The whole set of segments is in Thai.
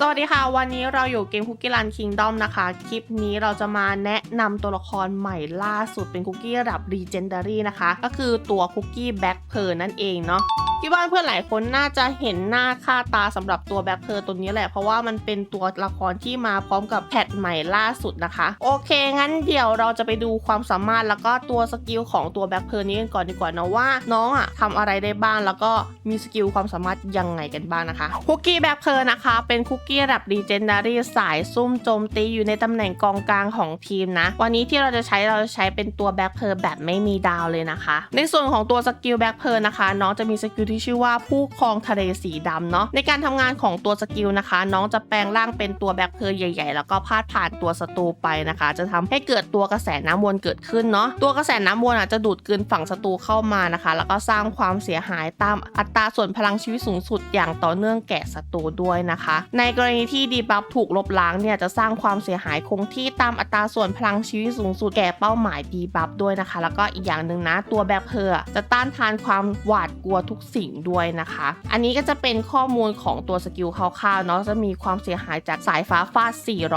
สวัสดีค่ะ วันนี้เราอยู่เกมคุกกี้รันคิงดอมนะคะ คลิปนี้เราจะมาแนะนำตัวละครใหม่ล่าสุดเป็นคุกกี้ระดับ Legendary นะคะ ก็คือตัวคุกกี้แบ็คเพ r นั่นเองเนาะที่บ้านเพื่อนหลายคนน่าจะเห็นหน้าค่าตาสำหรับตัวแบ็คเพ r ตัวนี้แหละเพราะว่ามันเป็นตัวละครที่มาพร้อมกับแพทใหม่ล่าสุดนะคะ โอเค งั้นเดี๋ยวเราจะไปดูความสามารถแล้วก็ตัวสกิลของตัวแบ็คเพ r นี้กันก่อนดีกว่านะว่าน้องอะทำอะไรได้บ้างแล้วก็มีสกิลความสามารถยังไงกันบ้างนะคะคุกกี้แบ็คเพ r นะคะเป็นคุกกี้ระดับ Legendary สายซุ่มโจมตีอยู่ในตำแหน่งกองกลางของทีมนะ วันนี้ที่เราจะใช้เราจะใช้เป็นตัวแบ็คเพ r แบบไม่มีดาวเลยนะคะ ในส่วนของตัวสกิลแบ็คเพ r นะคะน้องจะมีสกิลที่ชื่อว่าผู้ครองทะเลสีดำเนาะในการทำงานของตัวสกิลนะคะ น้องจะแปลงร่างเป็นตัวแบ็คเพ r ใหญ่ๆ แล้วก็พาดผ่านตัวศัตรูไปนะคะ จะทำให้เกิดตัวกระแสน้ำวนเกิดขึ้นเนาะตัวกระแสน้ำวนอะจะดูดกลืนฝั่งศัตรูเข้ามานะคะ แล้วก็สร้างความเสียหายตามอัตราส่วนพลังชีวิตสูงสุดอย่างต่อเนื่องแก่ศัตรูด้วยนะคะ ในกรณีที่ดีบัฟถูกลบล้างเนี่ยจะสร้างความเสียหายคงที่ตามอัตราส่วนพลังชีวิตสูงสุดแก่เป้าหมายดีบัฟด้วยนะคะ แล้วก็อีกอย่างหนึ่งนะ ตัวแบ็คเพอร์จะต้านทานความหวาดกลัวทุกสิ่งด้วยนะคะ อันนี้ก็จะเป็นข้อมูลของตัวสกิลคร่าวๆเนาะจะมีความเสียหายจากสายฟ้าฟาด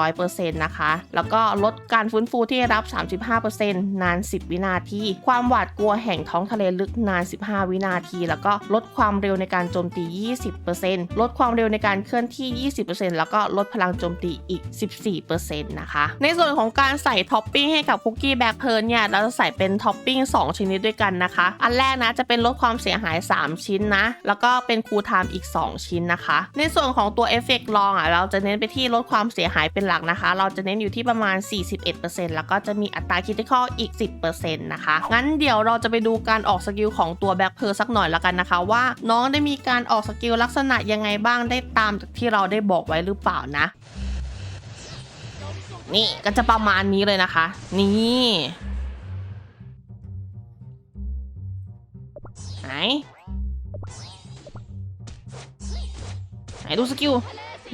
400%นะคะ แล้วก็ลดการฟื้นฟูที่ได้รับ 35%นาน 10 วินาที ความหวาดกลัวแห่งท้องทะเลลึกนาน 15 วินาที แล้วก็ลดความเร็วในการโจมตี 20%ลดความเร็วในการเคลื่อนที่20%แล้วก็ลดพลังโจมตีอีก 14%นะคะ ในส่วนของการใส่ท็อปปิ้งให้กับคุกกี้แบ็คเพิร์นเนี่ย เราจะใส่เป็นท็อปปิ้ง 2 ชนิดด้วยกันนะคะ อันแรกนะจะเป็นลดความเสียหาย 3 ชิ้นนะ แล้วก็เป็นคูลไทม์อีก 2 ชิ้นนะคะ ในส่วนของตัวเอฟเฟกต์ลองอะเราจะเน้นไปที่ลดความเสียหายเป็นหลักนะคะ เราจะเน้นอยู่ที่ประมาณ 41%แล้วก็จะมีอัตราคิติคอลอีก 10%นะคะ งั้นเดี๋ยวเราจะไปดูการออกสกิลของตัวแบ็คเพิร์สักหน่อยแล้วกันนะคะ ว่าน้องได้มีการออกสกิลลักษณะยังไงบ้างได้ตามจากที่เราได้บอกไว้หรือเปล่านะ นี่ก็จะประมาณนี้เลยนะคะ นี่ไหนไหนดูสกิล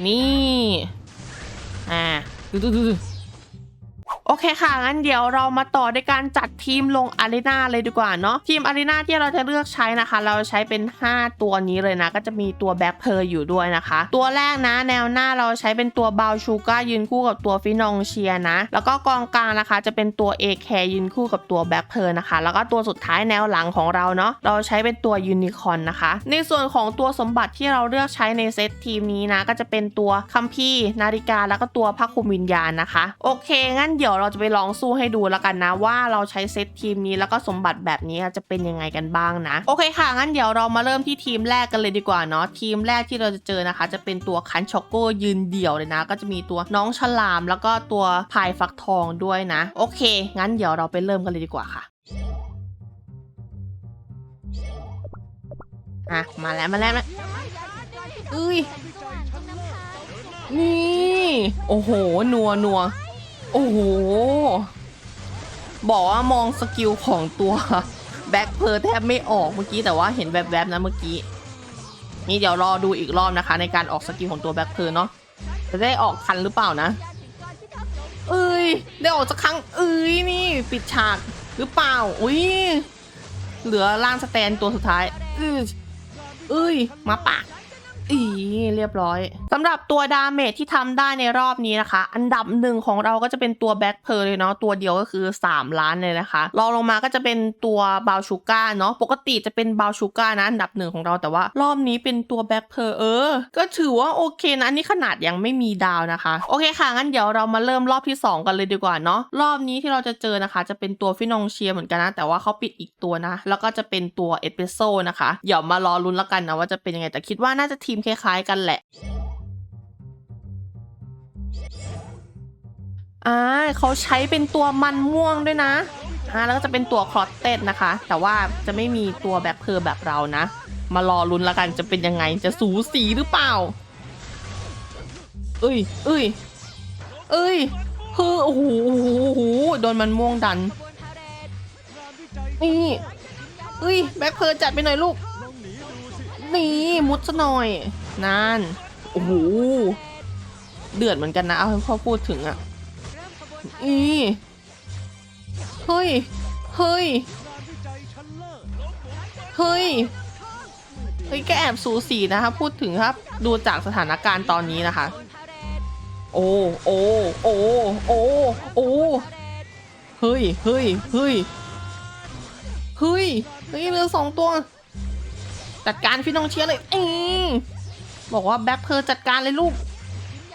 นี่ อ่า ดูดูดู โอเคค่ะ งั้นเดี๋ยวเรามาต่อด้วยการจัดทีมลงอารีนาเลยดีกว่าเนาะทีมอารีนาที่เราจะเลือกใช้นะคะ เราใช้เป็น 5 ตัวนี้เลยนะ ก็จะมีตัวแบ็คเพอร์อยู่ด้วยนะคะ ตัวแรกนะแนวหน้าเราใช้เป็นตัวบาชูก้ายืนคู่กับตัวฟินองเชียนะ แล้วก็กองกลางนะคะ จะเป็นตัวเอแคยืนคู่กับตัวแบ็คเพอร์นะคะ แล้วก็ตัวสุดท้ายแนวหลังของเราเนาะเราใช้เป็นตัวยูนิคอนนะคะ ในส่วนของตัวสมบัติที่เราเลือกใช้ในเซตทีมนี้นะก็จะเป็นตัวคัมภีนาฬิกาแล้วก็ตัวพระคุมวิญญาณนะคะ โอเคงั้นเดี๋ยวเราจะไปลองสู้ให้ดูแล้วกันนะ ว่าเราใช้เซตทีมนี้แล้วก็สมบัติแบบนี้จะเป็นยังไงกันบ้างนะ โอเคค่ะ งั้นเดี๋ยวเรามาเริ่มที่ทีมแรกกันเลยดีกว่าเนาะทีมแรกที่เราจะเจอนะคะ จะเป็นตัวคันช็อกโกยืนเดี่ยวเลยนะ ก็จะมีตัวน้องฉลาม แล้วก็ตัวพายฟักทองด้วยนะ โอเค งั้นเดี๋ยวเราไปเริ่มกันเลยดีกว่าค่ะอะมาแล้วมาแล้วมาเอ้ยนี่ โอ้โห นัวนัว โอ้โห บอกว่ามองสกิลของตัวแบ็คเพอร์แทบไม่ออกเมื่อกี้แต่ว่าเห็นแวบๆนะเมื่อกี้ นี่เดี๋ยวรอดูอีกรอบนะคะ ในการออกสกิลของตัวแบ็คเพอร์เนาะจะได้ออกทันหรือเปล่านะ เอ้ย ได้ออกสักครั้ง เอ้ยนี่ปิดฉากหรือเปล่า อุ้ยเหลือล่างสแตนตัวสุดท้ายเอ้ยเอ้ยมาปากอีเรียบร้อย สำหรับตัวดาเมจที่ทำได้ในรอบนี้นะคะ อันดับหนึ่งของเราก็จะเป็นตัวแบ็คเพอร์เลยเนาะตัวเดียวก็คือ 3 ล้านเลยนะคะรองลงมาก็จะเป็นตัวบาวชูก้าเนาะปกติจะเป็นบาวชูก้านะอันดับหนึ่งของเราแต่ว่ารอบนี้เป็นตัวแบ็คเพอร์เออ ก็ถือว่าโอเคนะอันนี่ขนาดยังไม่มีดาวนะคะ โอเคค่ะงั้นเดี๋ยวเรามาเริ่มรอบที่ 2 กันเลยดีกว่าเนาะรอบนี้ที่เราจะเจอนะคะ จะเป็นตัวฟินองเชียเหมือนกันนะแต่ว่าเขาปิดอีกตัวนะ แล้วก็จะเป็นตัวเอสเปรสโซ่นะคะเดี๋ยวมารอลุ้นแล้วกันนะว่าจะเป็นยังไงแต่คิดว่าน่าจะทีมคล้ายๆกันแหละ อ่าเขาใช้เป็นตัวมันม่วงด้วยนะอ่าแล้วก็จะเป็นตัวคลอตเต็ดนะคะ แต่ว่าจะไม่มีตัวแบ็คเพอร์แบบเรานะ มารอลุ้นล้วกันจะเป็นยังไงจะสูสีหรือเปล่าเอ้ยเอ้ยเอ้ยเฮ้อโอ้โหโอ้โหโอ้โหโดนมันม่วงดันนี่เอ้ยแบ็คเพอร์จัดไปหน่อยลูกนี่มุดซะหน่อยนั่นโอ้โหเดือดเหมือนกันนะเอาให้พ่อพูดถึงอะ อีเฮ้ย เฮ้ย เฮ้ย เฮ้ยแกแอบสูสีนะคะ พูดถึงครับ ดูจากสถานการณ์ตอนนี้นะคะ โอ้ โอ้ โอ้ โอ้ โอ้ เฮ้ย เฮ้ย เฮ้ย เฮ้ย เฮ้ยเหลือสองตัว จัดการพี่น้องเชียร์เลยเออบอกว่าแบ็คเพอร์จัดการเลยลูก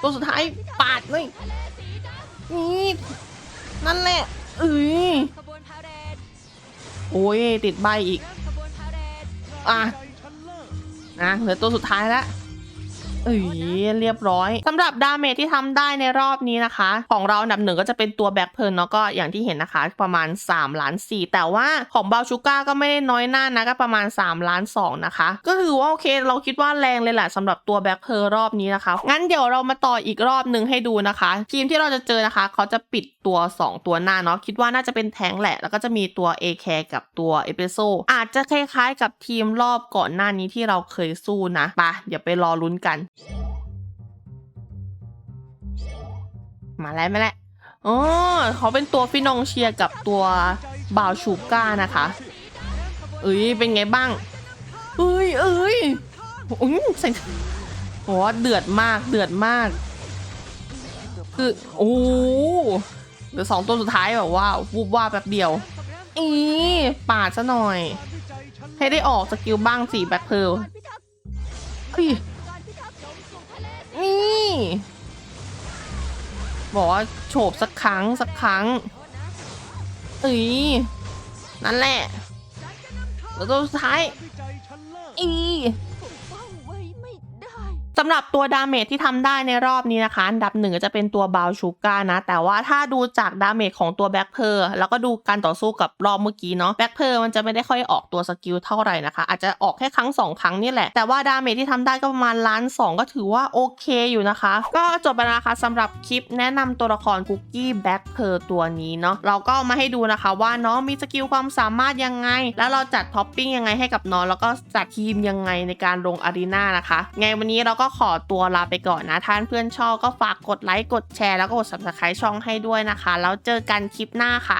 ตัวสุดท้ายปาดเลย นี่นั่นแหละเอ้ยขบวนพาเหรดโอ้ยติดใบอีกขบวนพาเหรด อะ นะเหลือตัวสุดท้ายแล้ว เอ้ยเรียบร้อยสำหรับดาเมจที่ทำได้ในรอบนี้นะคะ ของเราอันดับหนึ่งก็จะเป็นตัวแบ็คเพิร์นเนาะก็อย่างที่เห็นนะคะประมาณ3ล้าน4แต่ว่าของบาชูก้าก็ไม่ได้น้อยหน้านะก็ประมาณ3ล้าน2นะคะก็ถือว่าโอเคเราคิดว่าแรงเลยแหละสำหรับตัวแบ็คเพิร์นรอบนี้นะคะงั้นเดี๋ยวเรามาต่ออีกรอบหนึ่งให้ดูนะคะทีมที่เราจะเจอนะคะ เขาจะปิดตัว 2 ตัวหน้าเนาะคิดว่าน่าจะเป็นแทงแหละ แล้วก็จะมีตัว a อแคกับตัวเอเปโซอาจจะคล้ายๆ กับทีมรอบก่อนหน้านี้ที่เราเคยสู้นะปะเดี๋ยวไปรอลุ้นกัน มาแล้วมาแล้วอ๋อเขาเป็นตัวฟินองเชียกับตัวบ่าวชูก้านะคะเอ้ยเป็นไงบ้างเอ้ยเอ้ยอุ้ยใส่โหเดือดมากเดือดมากคือโอ้เหลือสองตัวสุดท้ายแบบว่าวูบว่าแป๊บเดียวอีปาดซะหน่อย ให้ได้ออกสกิลบ้างสี่แบ็คเพลการพิทักษ์เอ้ยการพิทักษ์ลงสู่ทะเลนี่ บอกว่าโฉบสักครั้งสักครั้งเอ้ยนั่นแหละแล้วตัวสุดท้ายอี สำหรับตัวดาเมจที่ทำได้ในรอบนี้นะคะ อันดับหนึ่งจะเป็นตัวบาวชูก้านะ แต่ว่าถ้าดูจากดาเมจของตัวแบ็คเพอร์แล้วก็ดูการต่อสู้กับรอบเมื่อกี้เนาะแบ็คเพอร์มันจะไม่ได้ค่อยออกตัวสกิลเท่าไหร่นะคะ อาจจะออกแค่ครั้งสองครั้งนี่แหละ แต่ว่าดาเมจที่ทำได้ก็ประมาณล้านสองก็ถือว่าโอเคอยู่นะคะ ก็จบไปแล้วนะคะสำหรับคลิปแนะนำตัวละครคุกกี้แบ็คเพอร์ตัวนี้เนาะเราก็มาให้ดูนะคะว่าน้องมีสกิลความสามารถยังไง แล้วเราจัดท็อปปิ้งยังไงให้กับน้องแล้วก็จัดทีมยังไงในการลงอารีนานะคะไงวันนี้เราก็ขอตัวลาไปก่อนนะท่านเพื่อนชอบก็ฝากกดไลค์กดแชร์แล้วก็กด subscribe ช่องให้ด้วยนะคะ แล้วเจอกันคลิปหน้าค่ะ